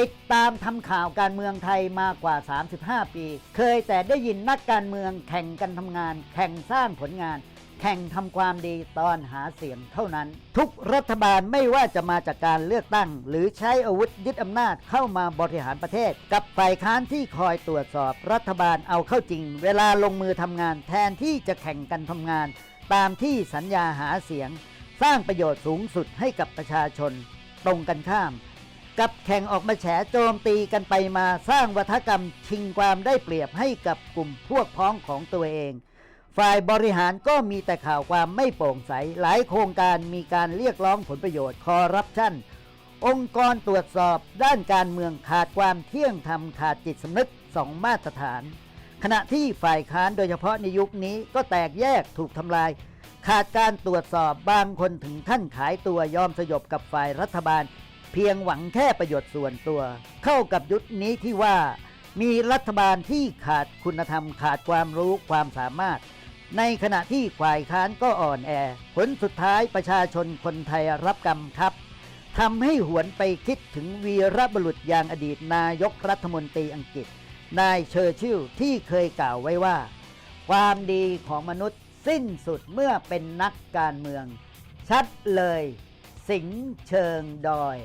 ติดตามทำข่าวการเมืองไทยมากว่า 35 ปี เคยแต่ได้ยินนักการเมืองแข่งกันทำงาน แข่งสร้างผลงาน แข่งทำความดีตอนหาเสียงเท่านั้น ทุกรัฐบาลไม่ว่าจะมาจากการเลือกตั้ง หรือใช้อาวุธยึดอำนาจเข้ามาบริหารประเทศ กับฝ่ายค้านที่คอยตรวจสอบรัฐบาลเอาเข้าจริง เวลาลงมือทำงาน แทนที่จะแข่งกันทำงาน ตามที่สัญญาหาเสียง สร้างประโยชน์สูงสุดให้กับประชาชน ตรงกันข้าม กับแข่งออกมาแฉโจมตีกันไปมาสร้างวัฒกรรมชิงความได้เปรียบให้กับกลุ่มพวกพ้องของตัวเอง ฝ่ายบริหารก็มีแต่ข่าวความไม่โปร่งใส หลายโครงการมีการเรียกร้องผลประโยชน์คอร์รัปชันองค์กรตรวจสอบด้านการเมืองขาดความเที่ยงธรรมขาดจิตสำนึกสองมาตรฐาน ขณะที่ฝ่ายค้านโดยเฉพาะในยุคนี้ก็แตกแยกถูกทำลาย ขาดการตรวจสอบบางคนถึงขั้นขายตัวยอมสยบกับฝ่ายรัฐบาล เพียงหวังแค่ประโยชน์ส่วนตัว เข้ากับยุคนี้ที่ว่า มีรัฐบาลที่ขาดคุณธรรมขาดความรู้ความสามารถ ในขณะที่ฝ่ายค้านก็อ่อนแอ ผลสุดท้ายประชาชนคนไทยรับกรรมครับทำให้หวนไปคิดถึงวีรบุรุษอย่างอดีตนายกรัฐมนตรีอังกฤษ นายเชอร์ชิลที่เคยกล่าวไว้ว่า ความดีของมนุษย์สิ้นสุดเมื่อเป็นนักการเมือง ชัดเลย สิงห์เชิงดอย